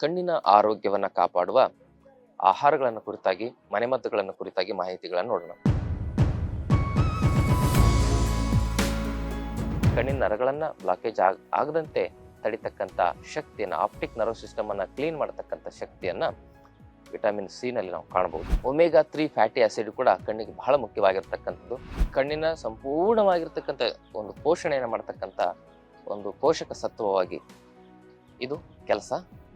ಕಣ್ಣಿನ ಆರೋಗ್ಯವನ್ನು ಕಾಪಾಡುವ ಆಹಾರಗಳನ್ನು ಕುರಿತಾಗಿ, ಮನೆಮದ್ದುಗಳನ್ನು ಕುರಿತಾಗಿ ಮಾಹಿತಿಗಳನ್ನು ನೋಡೋಣ. ಕಣ್ಣಿನ ನರಗಳನ್ನ ಬ್ಲಾಕೇಜ್ ಆಗ್, ಆಗದಂತೆ ತಡಿತಕ್ಕಂಥ ಶಕ್ತಿಯನ್ನ ಆಪ್ಟಿಕ್ ನರ್ವ್ ಸಿಸ್ಟಮ್ ಅನ್ನ ಕ್ಲೀನ್ ಮಾಡತಕ್ಕಂಥ ಶಕ್ತಿಯನ್ನ ವಿಟಮಿನ್ ಸಿ ನಲ್ಲಿ ನಾವು ಕಾಣಬಹುದು ಒಮೆಗಾ ತ್ರೀ ಫ್ಯಾಟಿ ಆಸಿಡ್ ಕೂಡ ಕಣ್ಣಿಗೆ ಬಹಳ ಮುಖ್ಯವಾಗಿರ್ತಕ್ಕಂಥದ್ದು. ಕಣ್ಣಿನ ಸಂಪೂರ್ಣವಾಗಿರ್ತಕ್ಕಂಥ ಒಂದು ಪೋಷಣೆಯನ್ನು ಮಾಡತಕ್ಕಂಥ ಒಂದು ಪೋಷಕ ಸತ್ವವಾಗಿ ಇದು ಕೆಲಸ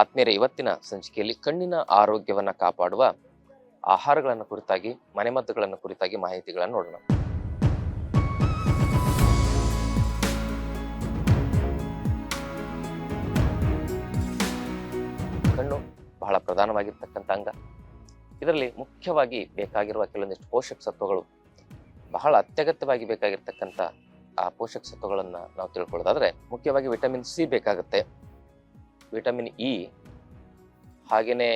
ಆತ್ಮೀಯರೇ ಇವತ್ತಿನ ಸಂಚಿಕೆಯಲ್ಲಿ ಕಣ್ಣಿನ ಆರೋಗ್ಯವನ್ನು ಕಾಪಾಡುವ ಆಹಾರಗಳನ್ನು ಕುರಿತಾಗಿ, ಮನೆಮದ್ದುಗಳನ್ನು ಕುರಿತಾಗಿ ಮಾಹಿತಿಗಳನ್ನು ನೋಡೋಣ. ಕಣ್ಣು ಬಹಳ ಪ್ರಧಾನವಾಗಿರ್ತಕ್ಕಂಥ ಅಂಗ. ಇದರಲ್ಲಿ ಮುಖ್ಯವಾಗಿ ಬೇಕಾಗಿರುವ ಕೆಲವೊಂದಿಷ್ಟು ಪೋಷಕ ಸತ್ವಗಳು ಬಹಳ ಅತ್ಯಗತ್ಯವಾಗಿ ಬೇಕಾಗಿರ್ತಕ್ಕಂಥ ಆ ಪೋಷಕ ಸತ್ವಗಳನ್ನು ನಾವು ತಿಳ್ಕೊಳ್ಳೋದಾದ್ರೆ ಮುಖ್ಯವಾಗಿ ವಿಟಮಿನ್ ಸಿ ಬೇಕಾಗುತ್ತೆ. ವಿಟಮಿನ್ ಇ ಹಾಗೆಯೇ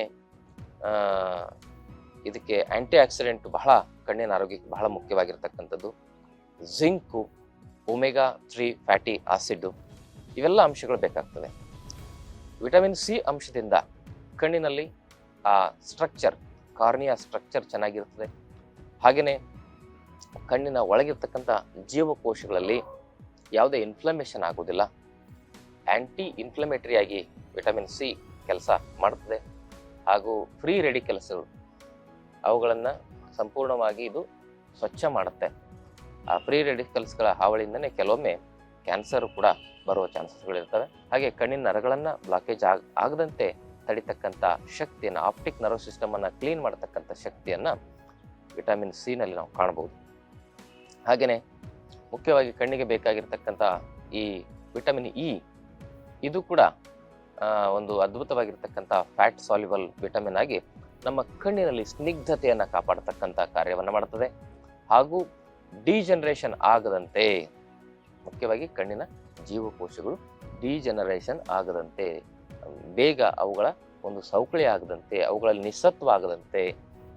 ಇದಕ್ಕೆ ಆ್ಯಂಟಿ ಆಕ್ಸಿಡೆಂಟ್ ಬಹಳ ಕಣ್ಣಿನ ಆರೋಗ್ಯಕ್ಕೆ ಬಹಳ ಮುಖ್ಯವಾಗಿರ್ತಕ್ಕಂಥದ್ದು. Zinc omega three fatty acid ಇವೆಲ್ಲ ಅಂಶಗಳು ಬೇಕಾಗ್ತದೆ ವಿಟಮಿನ್ ಸಿ ಅಂಶದಿಂದ ಕಣ್ಣಿನಲ್ಲಿ ಆ ಸ್ಟ್ರಕ್ಚರ್, ಕಾರ್ನಿಯ ಸ್ಟ್ರಕ್ಚರ್ ಚೆನ್ನಾಗಿರ್ತದೆ. ಹಾಗೆಯೇ ಕಣ್ಣಿನ ಒಳಗಿರ್ತಕ್ಕಂಥ ಜೀವಕೋಶಗಳಲ್ಲಿ ಯಾವುದೇ ಇನ್ಫ್ಲಮೇಷನ್ ಆಗೋದಿಲ್ಲ. ಆಂಟಿ ಇನ್ಫ್ಲಮೇಟರಿ ಆಗಿ ವಿಟಮಿನ್ ಸಿ ಕೆಲಸ ಮಾಡುತ್ತದೆ ಹಾಗೂ ಫ್ರೀ ರೆಡಿಕಲ್ಸ್ಗಳು ಅವುಗಳನ್ನು ಸಂಪೂರ್ಣವಾಗಿ ಇದು ಸ್ವಚ್ಛ ಮಾಡುತ್ತೆ. ಆ ಫ್ರೀ ರೆಡಿಕಲ್ಸ್ಗಳ ಹಾವಳಿಯಿಂದನೇ ಕೆಲವೊಮ್ಮೆ ಕ್ಯಾನ್ಸರ್ ಕೂಡ ಬರುವ ಚಾನ್ಸಸ್ಗಳಿರ್ತವೆ ಹಾಗೆ ಕಣ್ಣಿನ ನರಗಳನ್ನು ಬ್ಲಾಕೇಜ್ ಆಗ, ಆಗದಂತೆ ತಡಿತಕ್ಕಂಥ ಶಕ್ತಿಯನ್ನು ಆಪ್ಟಿಕ್ ನರ್ವ್ ಸಿಸ್ಟಮನ್ನು ಕ್ಲೀನ್ ಮಾಡತಕ್ಕಂಥ ಶಕ್ತಿಯನ್ನು ವಿಟಮಿನ್ ಸಿನಲ್ಲಿ ನಾವು ಕಾಣಬಹುದು ಹಾಗೆಯೇ ಮುಖ್ಯವಾಗಿ ಕಣ್ಣಿಗೆ ಬೇಕಾಗಿರ್ತಕ್ಕಂಥ ಈ ವಿಟಮಿನ್ ಇ ಇದು ಕೂಡ ಒಂದು ಅದ್ಭುತವಾಗಿರ್ತಕ್ಕಂಥ ಫ್ಯಾಟ್ ಸಾಲ್ಯುಬಲ್ ವಿಟಮಿನ್ ಆಗಿ ನಮ್ಮ ಕಣ್ಣಿನಲ್ಲಿ ಸ್ನಿಗ್ಧತೆಯನ್ನು ಕಾಪಾಡತಕ್ಕಂಥ ಕಾರ್ಯವನ್ನು ಮಾಡುತ್ತದೆ ಹಾಗೂ ಡಿಜನರೇಷನ್ ಆಗದಂತೆ, ಮುಖ್ಯವಾಗಿ ಕಣ್ಣಿನ ಜೀವಕೋಶಗಳು ಡಿಜನರೇಷನ್ ಆಗದಂತೆ, ಬೇಗ ಅವುಗಳ ಒಂದು ಸವಕಳಿ ಆಗದಂತೆ, ಅವುಗಳಲ್ಲಿ ನಿಸತ್ವ ಆಗದಂತೆ,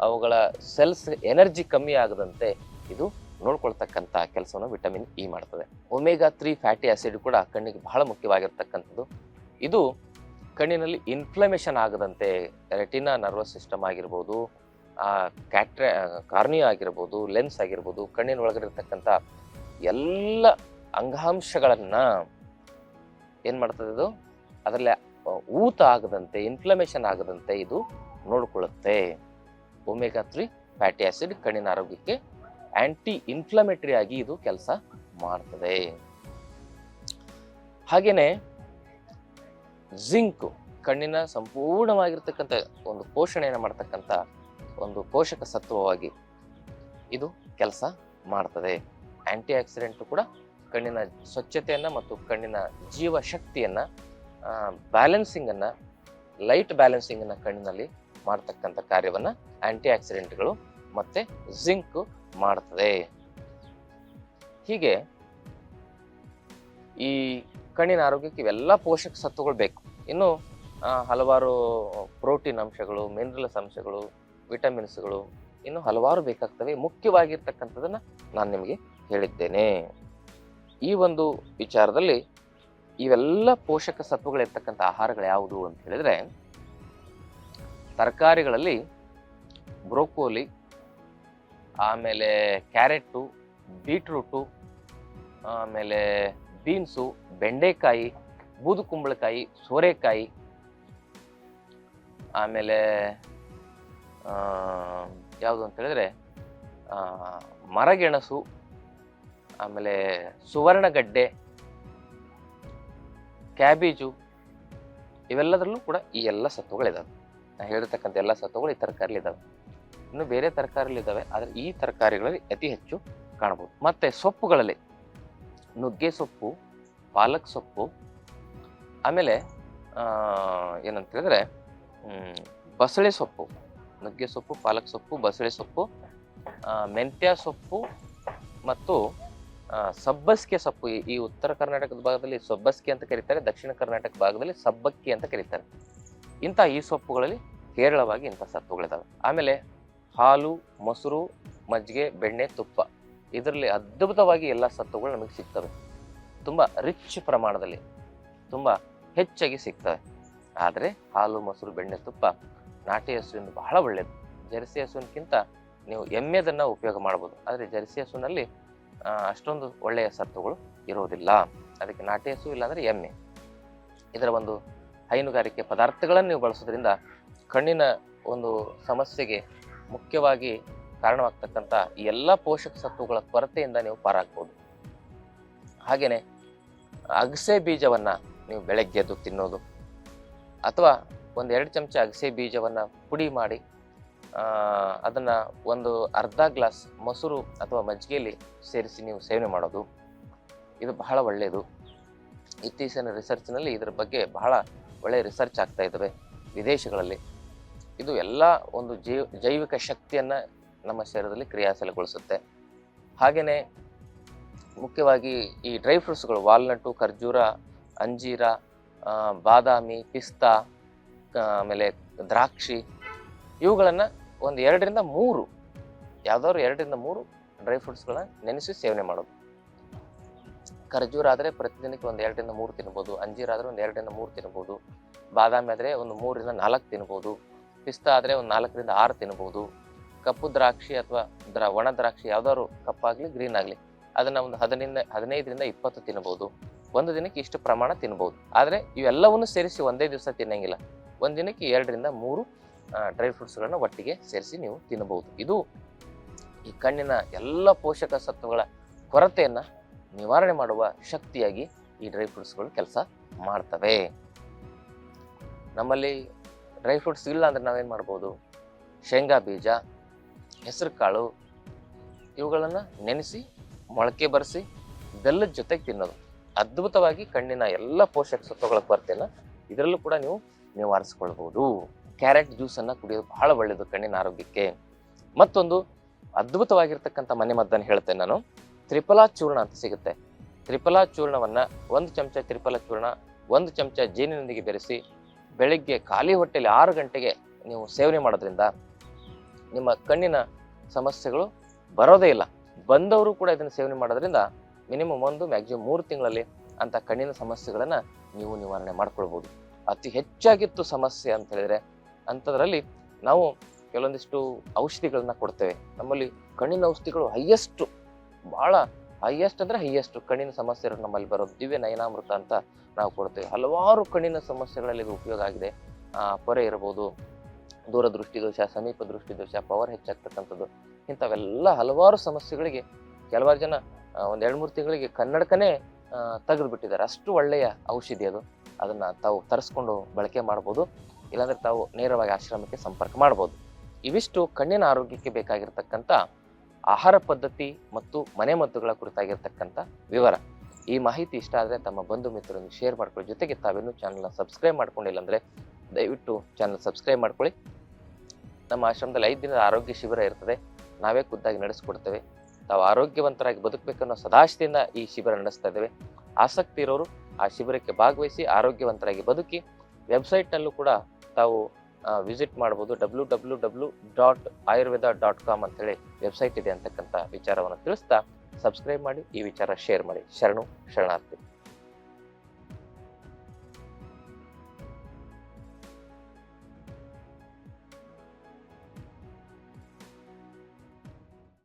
ಅವುಗಳ ಸೆಲ್ಸ್ ಎನರ್ಜಿ ಕಮ್ಮಿ ಆಗದಂತೆ ಇದು ನೋಡ್ಕೊಳ್ತಕ್ಕಂಥ ಕೆಲಸವನ್ನು ವಿಟಮಿನ್ ಇ ಮಾಡ್ತದೆ. ಒಮೆಗಾ ತ್ರೀ ಫ್ಯಾಟಿ ಆಸಿಡ್ ಕೂಡ ಕಣ್ಣಿಗೆ ಬಹಳ ಮುಖ್ಯವಾಗಿರ್ತಕ್ಕಂಥದ್ದು. ಇದು ಕಣ್ಣಿನಲ್ಲಿ ಇನ್ಫ್ಲಮೇಷನ್ ಆಗದಂತೆ ರೆಟಿನಾ ನರ್ವಸ್ ಸಿಸ್ಟಮ್ ಆಗಿರ್ಬೋದು ಕ್ಯಾಟ್ರ ಕಾರ್ನಿಯಾ ಆಗಿರ್ಬೋದು, ಲೆನ್ಸ್ ಆಗಿರ್ಬೋದು, ಕಣ್ಣಿನ ಒಳಗಡೆ ಇರ್ತಕ್ಕಂಥ ಎಲ್ಲ ಅಂಗಾಂಶಗಳನ್ನು ಏನು ಮಾಡ್ತದೆ ಇದು? ಅದರಲ್ಲಿ ಊತ ಆಗದಂತೆ, ಇನ್ಫ್ಲಮೇಷನ್ ಆಗದಂತೆ ಇದು ನೋಡಿಕೊಳ್ಳುತ್ತೆ. ಒಮೆಗಾ ತ್ರೀ ಫ್ಯಾಟಿ ಆಸಿಡ್ ಕಣ್ಣಿನ ಆರೋಗ್ಯಕ್ಕೆ ಆಂಟಿ ಇನ್ಫ್ಲಮೇಟರಿ ಆಗಿ ಇದು ಕೆಲಸ ಮಾಡ್ತದೆ. ಹಾಗೇನೆ ಜಿಂಕ್ ಕಣ್ಣಿನ ಸಂಪೂರ್ಣವಾಗಿರ್ತಕ್ಕಂಥ ಒಂದು ಪೋಷಣೆಯನ್ನು ಮಾಡ್ತಕ್ಕಂಥ ಒಂದು ಪೋಷಕ ಸತ್ವವಾಗಿ ಇದು ಕೆಲಸ ಮಾಡ್ತದೆ. ಆಂಟಿ ಆಕ್ಸಿಡೆಂಟ್ ಕೂಡ ಕಣ್ಣಿನ ಸ್ವಚ್ಛತೆಯನ್ನು ಮತ್ತು ಕಣ್ಣಿನ ಜೀವ ಶಕ್ತಿಯನ್ನ ಬ್ಯಾಲೆನ್ಸಿಂಗ್ ಅನ್ನ ಲೈಟ್ ಬ್ಯಾಲೆನ್ಸಿಂಗನ್ನು ಕಣ್ಣಿನಲ್ಲಿ ಮಾಡ್ತಕ್ಕಂಥ ಕಾರ್ಯವನ್ನು ಆ್ಯಂಟಿ ಆಕ್ಸಿಡೆಂಟ್ಗಳು ಮತ್ತೆ ಜಿಂಕ್ ಮಾಡ್ತದೆ. ಹೀಗೆ ಈ ಕಣ್ಣಿನ ಆರೋಗ್ಯಕ್ಕೆ ಇವೆಲ್ಲ ಪೋಷಕ ಸತ್ವಗಳು ಬೇಕು. ಇನ್ನು ಹಲವಾರು ಪ್ರೋಟೀನ್ ಅಂಶಗಳು, ಮಿನರಲ್ಸ್ ಅಂಶಗಳು, ವಿಟಮಿನ್ಸ್ಗಳು ಇನ್ನು ಹಲವಾರು ಬೇಕಾಗ್ತವೆ. ಮುಖ್ಯವಾಗಿರ್ತಕ್ಕಂಥದ್ದನ್ನು ನಾನು ನಿಮಗೆ ಹೇಳಿದ್ದೇನೆ. ಈ ಒಂದು ವಿಚಾರದಲ್ಲಿ ಇವೆಲ್ಲ ಪೋಷಕ ಸತ್ವಗಳಿರ್ತಕ್ಕಂಥ ಆಹಾರಗಳು ಯಾವುದು ಅಂತ ಹೇಳಿದ್ರೆ, ತರಕಾರಿಗಳಲ್ಲಿ ಬ್ರೋಕೋಲಿ ಆಮೇಲೆ ಕ್ಯಾರೆಟು ಬೀಟ್ರೂಟು, ಆಮೇಲೆ ಬೀನ್ಸು, ಬೆಂಡೆಕಾಯಿ, ಬೂದು ಕುಂಬಳಕಾಯಿ, ಸೋರೆಕಾಯಿ, ಆಮೇಲೆ ಯಾವುದು ಅಂತ ಹೇಳಿದ್ರೆ ಮರಗೆಣಸು, ಆಮೇಲೆ ಸುವರ್ಣಗಡ್ಡೆ, ಕ್ಯಾಬೇಜು, ಇವೆಲ್ಲದರಲ್ಲೂ ಕೂಡ ಈ ಎಲ್ಲ ಸತ್ವಗಳಿದ್ದಾವೆ ನಾನು ಹೇಳಿರ್ತಕ್ಕಂಥ ಎಲ್ಲ ಸತ್ವಗಳು ಈ ತರಕಾರಿಲಿದ್ದಾವೆ ಇನ್ನು ಬೇರೆ ತರಕಾರಿಗಳಿದ್ದಾವೆ ಆದರೆ ಈ ತರಕಾರಿಗಳಲ್ಲಿ ಅತಿ ಹೆಚ್ಚು ಕಾಣಬಹುದು. ಮತ್ತೆ ಸೊಪ್ಪುಗಳಲ್ಲಿ, ನುಗ್ಗೆ ಸೊಪ್ಪು, ಪಾಲಕ್ ಸೊಪ್ಪು, ಆಮೇಲೆ ಏನಂತ ಹೇಳಿದ್ರೆ ಬಸಳೆ ಸೊಪ್ಪು, ನುಗ್ಗೆ ಸೊಪ್ಪು, ಪಾಲಕ್ ಸೊಪ್ಪು, ಬಸಳೆ ಸೊಪ್ಪು ಮೆಂತ್ಯ ಸೊಪ್ಪು ಮತ್ತು ಸಬ್ಬಸ್ಕೆ ಸೊಪ್ಪು. ಈ- ಉತ್ತರ ಕರ್ನಾಟಕದ ಭಾಗದಲ್ಲಿ ಸಬ್ಬಸ್ಕೆ ಅಂತ ಕರೀತಾರೆ, ದಕ್ಷಿಣ ಕರ್ನಾಟಕ ಭಾಗದಲ್ಲಿ ಸಬ್ಬಕ್ಕಿ ಅಂತ ಕರೀತಾರೆ. ಇಂಥ ಈ ಸೊಪ್ಪುಗಳಲ್ಲಿ ಹೇರಳವಾಗಿ ಇಂಥ ಸತ್ವಗಳಿದಾವೆ ಆಮೇಲೆ ಹಾಲು, ಮೊಸರು, ಮಜ್ಜಿಗೆ, ಬೆಣ್ಣೆ, ತುಪ್ಪ. ಇದರಲ್ಲಿ ಅದ್ಭುತವಾಗಿ ಎಲ್ಲ ಸತ್ವಗಳು ನಮಗೆ ಸಿಗ್ತವೆ. ತುಂಬ ರಿಚ್ ಪ್ರಮಾಣದಲ್ಲಿ ತುಂಬ ಹೆಚ್ಚಾಗಿ ಸಿಗ್ತವೆ. ಆದರೆ ಹಾಲು, ಮೊಸರು, ಬೆಣ್ಣೆ, ತುಪ್ಪ ನಾಟಿ ಹಸುವಿನ ಬಹಳ ಒಳ್ಳೆಯದು ಜರ್ಸಿ ಹಸುವಿನಕ್ಕಿಂತ ನೀವು ಎಮ್ಮೆದನ್ನು ಉಪಯೋಗ ಮಾಡ್ಬೋದು. ಆದರೆ ಜರ್ಸಿ ಹಸುವಿನಲ್ಲಿ ಅಷ್ಟೊಂದು ಒಳ್ಳೆಯ ಸತ್ವಗಳು ಇರೋದಿಲ್ಲ. ಅದಕ್ಕೆ ನಾಟಿ ಹಸು ಇಲ್ಲಾಂದರೆ ಎಮ್ಮೆ. ಇದರ ಒಂದು ಹೈನುಗಾರಿಕೆ ಪದಾರ್ಥಗಳನ್ನು ನೀವು ಬಳಸೋದ್ರಿಂದ ಕಣ್ಣಿನ ಒಂದು ಸಮಸ್ಯೆಗೆ ಮುಖ್ಯವಾಗಿ ಕಾರಣವಾಗ್ತಕ್ಕಂಥ ಎಲ್ಲ ಪೋಷಕ ಸತ್ವಗಳ ಕೊರತೆಯಿಂದ ನೀವು ಪಾರಾಗ್ಬೋದು. ಹಾಗೆಯೇ ಅಗಸೆ ಬೀಜವನ್ನು ನೀವು ಬೆಳಗ್ಗೆ ಎದ್ದು ತಿನ್ನೋದು ಅಥವಾ ಒಂದು ಎರಡು ಚಮಚ ಅಗಸೆ ಬೀಜವನ್ನು ಪುಡಿ ಮಾಡಿ ಅದನ್ನು ಅದನ್ನ ಒಂದು ಅರ್ಧ ಗ್ಲಾಸ್ ಮೊಸರು ಅಥವಾ ಮಜ್ಜಿಗೆಯಲ್ಲಿ ಸೇರಿಸಿ ನೀವು ಸೇವನೆ ಮಾಡೋದು, ಇದು ಬಹಳ ಒಳ್ಳೆಯದು ಇತ್ತೀಚಿನ ರಿಸರ್ಚ್ನಲ್ಲಿ ಇದರ ಬಗ್ಗೆ ಬಹಳ ಒಳ್ಳೆಯ ರಿಸರ್ಚ್ ಆಗ್ತಾ ಇದ್ದಾವೆ ವಿದೇಶಗಳಲ್ಲಿ. ಇದು ಎಲ್ಲ ಒಂದು ಜೈ, ಜೈವಿಕ ಶಕ್ತಿಯನ್ನ ನಮ್ಮ ಶರೀರದಲ್ಲಿ ಕ್ರಿಯಾಶೀಲಗೊಳಿಸುತ್ತೆ. ಹಾಗೆಯೇ ಮುಖ್ಯವಾಗಿ ಈ ಡ್ರೈ ಫ್ರೂಟ್ಸ್ಗಳು, ವಾಲ್ನಟ್ಟು, ಖರ್ಜೂರ, ಅಂಜೀರ ಬಾದಾಮಿ, ಪಿಸ್ತಾ ಆಮೇಲೆ ದ್ರಾಕ್ಷಿ, ಇವುಗಳನ್ನು ಒಂದು ಎರಡರಿಂದ ಮೂರು, ಯಾವುದಾದ್ರು ಎರಡರಿಂದ ಮೂರು ಡ್ರೈ ಫ್ರೂಟ್ಸ್ಗಳನ್ನ ನೆನೆಸಿ ಸೇವನೆ ಮಾಡೋದು. ಖರ್ಜೂರ ಆದರೆ ಪ್ರತಿದಿನಕ್ಕೆ ಒಂದು ಎರಡರಿಂದ ಮೂರು ತಿನ್ಬೋದು, ಅಂಜೀರ ಆದರೆ ಒಂದು ಎರಡರಿಂದ ಮೂರು ತಿನ್ಬೋದು, ಬಾದಾಮಿ ಆದರೆ ಒಂದು ಮೂರರಿಂದ ನಾಲ್ಕು ತಿನ್ಬೋದು. ಪಿಸ್ತಾ ಆದರೆ ಒಂದು ನಾಲ್ಕರಿಂದ ಆರು ತಿನ್ಬೋದು. ಕಪ್ಪು ದ್ರಾಕ್ಷಿ ಅಥವಾ ದ್ರ, ಒಣ ದ್ರಾಕ್ಷಿ ಯಾವ್ದಾದ್ರು ಕಪ್ಪಾಗಲಿ, ಗ್ರೀನ್ ಆಗಲಿ, ಅದನ್ನ ಒಂದು ಹದಿನಿಂದ ಹದಿನೈದರಿಂದ ಇಪ್ಪತ್ತು ತಿನ್ಬೋದು. ಒಂದು ದಿನಕ್ಕೆ ಇಷ್ಟು ಪ್ರಮಾಣ ತಿನ್ಬೋದು. ಆದರೆ ಇವೆಲ್ಲವನ್ನು ಸೇರಿಸಿ ಒಂದೇ ದಿವಸ ತಿನ್ನಂಗಿಲ್ಲ. ಒಂದು ದಿನಕ್ಕೆ ಎರಡರಿಂದ ಮೂರು ಡ್ರೈ ಫ್ರೂಟ್ಸ್ಗಳನ್ನು ಒಟ್ಟಿಗೆ ಸೇರಿಸಿ ನೀವು ತಿನ್ನಬಹುದು ಇದು ಈ ಕಣ್ಣಿನ ಎಲ್ಲ ಪೋಷಕ ಸತ್ವಗಳ ಕೊರತೆಯನ್ನು ನಿವಾರಣೆ ಮಾಡುವ ಶಕ್ತಿಯಾಗಿ ಈ ಡ್ರೈ ಫ್ರೂಟ್ಸ್ಗಳು ಕೆಲಸ ಮಾಡ್ತವೆ. ನಮ್ಮಲ್ಲಿ ಡ್ರೈ ಫ್ರೂಟ್ಸ್ ಇಲ್ಲ ಅಂದ್ರೆ ನಾವೇನ್ ಮಾಡ್ಬೋದು? ಶೇಂಗಾ ಬೀಜ ಹೆಸರು ಕಾಳು ಇವುಗಳನ್ನು ನೆನೆಸಿ, ಮೊಳಕೆ ಬರೆಸಿ ಬೆಲ್ಲದ ಜೊತೆಗೆ ತಿನ್ನೋದು. ಅದ್ಭುತವಾಗಿ ಕಣ್ಣಿನ ಎಲ್ಲ ಪೋಷಕ ಸತ್ವಗಳ ಕೊರತೆಯನ್ನ ಇದರಲ್ಲೂ ಕೂಡ ನೀವು ನಿವಾರಿಸ್ಕೊಳ್ಬೋದು. ಕ್ಯಾರೆಟ್ ಜ್ಯೂಸನ್ನು ಕುಡಿಯೋದು ಬಹಳ ಒಳ್ಳೆಯದು ಕಣ್ಣಿನ ಆರೋಗ್ಯಕ್ಕೆ. ಮತ್ತೊಂದು ಅದ್ಭುತವಾಗಿರ್ತಕ್ಕಂಥ ಮನೆ ಮದ್ದನ್ನು ಹೇಳ್ತೇನೆ ನಾನು. ತ್ರಿಫಲಾ ಚೂರ್ಣ ಅಂತ ಸಿಗುತ್ತೆ. ತ್ರಿಫಲಾ ಚೂರ್ಣವನ್ನ ಒಂದು ಚಮಚ ತ್ರಿಫಲ ಚೂರ್ಣ, ಒಂದು ಚಮಚ ಜೇನಿನೊಂದಿಗೆ ಬೆರೆಸಿ ಬೆಳಿಗ್ಗೆ ಖಾಲಿ ಹೊಟ್ಟೆಯಲ್ಲಿ ಆರು ಗಂಟೆಗೆ ನೀವು ಸೇವನೆ ಮಾಡೋದ್ರಿಂದ ನಿಮ್ಮ ಕಣ್ಣಿನ ಸಮಸ್ಯೆಗಳು ಬರೋದೇ ಇಲ್ಲ. ಬಂದವರು ಕೂಡ ಇದನ್ನು ಸೇವನೆ ಮಾಡೋದ್ರಿಂದ ಮಿನಿಮಮ್ ಒಂದು, ಮ್ಯಾಕ್ಸಿಮಮ್ ಮೂರು ತಿಂಗಳಲ್ಲಿ ಅಂತ ಕಣ್ಣಿನ ಸಮಸ್ಯೆಗಳನ್ನು ನೀವು ನಿವಾರಣೆ ಮಾಡ್ಕೊಳ್ಬೋದು. ಅತಿ ಹೆಚ್ಚಾಗಿತ್ತು ಸಮಸ್ಯೆ ಅಂತ ಹೇಳಿದ್ರೆ ಅಂಥದ್ರಲ್ಲಿ ನಾವು ಕೆಲವೊಂದಿಷ್ಟು ಔಷಧಿಗಳನ್ನ ಕೊಡ್ತೇವೆ. ನಮ್ಮಲ್ಲಿ ಕಣ್ಣಿನ ಔಷಧಿಗಳು ಹೈಯೆಸ್ಟ್ ಬಹಳ ಹೈಯೆಸ್ಟ್ ಅಂದ್ರೆ ಹೈಯೆಸ್ಟ್ ಕಣ್ಣಿನ ಸಮಸ್ಯೆಗಳು ನಮ್ಮಲ್ಲಿ ಬರೋದು. ದಿವ್ಯ ನಯನಾಮೃತ ಅಂತ ನಾವು ಕೊಡ್ತೇವೆ. ಹಲವಾರು ಕಣ್ಣಿನ ಸಮಸ್ಯೆಗಳಲ್ಲಿ ಇದು ಉಪಯೋಗ ಆಗಿದೆ. ಪೊರೆ ಇರಬಹುದು ದೂರದೃಷ್ಟಿ ದೋಷ, ಸಮೀಪ ದೃಷ್ಟಿ ದೋಷ ಪವರ್ ಹೆಚ್ಚಾಗ್ತಕ್ಕಂಥದ್ದು, ಇಂಥವೆಲ್ಲ ಹಲವಾರು ಸಮಸ್ಯೆಗಳಿಗೆ ಕೆಲವಾರು ಜನ ಒಂದು ಎರಡ್ ಮೂರು ತಿಂಗಳಿಗೆ ಕನ್ನಡಕನೇ ತೆಗೆದು ಬಿಟ್ಟಿದ್ದಾರೆ ಅಷ್ಟು ಒಳ್ಳೆಯ ಔಷಧಿ ಅದು. ಅದನ್ನ ತಾವು ತರಿಸ್ಕೊಂಡು ಬಳಕೆ ಮಾಡ್ಬೋದು. ಇಲ್ಲಾಂದ್ರೆ ತಾವು ನೇರವಾಗಿ ಆಶ್ರಮಕ್ಕೆ ಸಂಪರ್ಕ ಮಾಡ್ಬೋದು. ಇವಿಷ್ಟು ಕಣ್ಣಿನ ಆರೋಗ್ಯಕ್ಕೆ ಬೇಕಾಗಿರ್ತಕ್ಕಂಥ ಆಹಾರ ಪದ್ಧತಿ ಮತ್ತು ಮನೆ ಮದ್ದುಗಳ ಕುರಿತಾಗಿರ್ತಕ್ಕಂಥ ವಿವರ. ಈ ಮಾಹಿತಿ ಇಷ್ಟ ಆದರೆ ತಮ್ಮ ಬಂಧು ಮಿತ್ರರೊಂದಿಗೆ ಶೇರ್ ಮಾಡ್ಕೊಳ್ಳಿ. ಜೊತೆಗೆ ತಾವೇನು ಚಾನಲ್ನ ಸಬ್ಸ್ಕ್ರೈಬ್ ಮಾಡ್ಕೊಂಡಿಲ್ಲ ಅಂದರೆ ದಯವಿಟ್ಟು ಚಾನಲ್ ಸಬ್ಸ್ಕ್ರೈಬ್ ಮಾಡ್ಕೊಳ್ಳಿ. ನಮ್ಮ ಆಶ್ರಮದಲ್ಲಿ ಐದು ದಿನದ ಆರೋಗ್ಯ ಶಿಬಿರ ಇರ್ತದೆ. ನಾವೇ ಖುದ್ದಾಗಿ ನಡೆಸ್ಕೊಡ್ತೇವೆ. ತಾವು ಆರೋಗ್ಯವಂತರಾಗಿ ಬದುಕಬೇಕನ್ನೋ ಸದಾಶದಿಂದ ಈ ಶಿಬಿರ ನಡೆಸ್ತಾ ಇದ್ದೇವೆ. ಆಸಕ್ತಿ ಇರೋರು ಆ ಶಿಬಿರಕ್ಕೆ ಭಾಗವಹಿಸಿ ಆರೋಗ್ಯವಂತರಾಗಿ ಬದುಕಿ ವೆಬ್ಸೈಟ್ನಲ್ಲೂ ಕೂಡ ತಾವು ವಿಸಿಟ್ ಮಾಡ್ಬೋದು. W W W dot Ayurveda dot com ಅಂತೇಳಿ ವೆಬ್ಸೈಟ್ ಇದೆ ಅಂತಕ್ಕಂಥ ವಿಚಾರವನ್ನು ತಿಳಿಸ್ತಾ ಸಬ್ಸ್ಕ್ರೈಬ್ ಮಾಡಿ, ಈ ವಿಚಾರ ಶೇರ್ ಮಾಡಿ. ಶರಣು, ಶರಣಾರ್ಥಿ.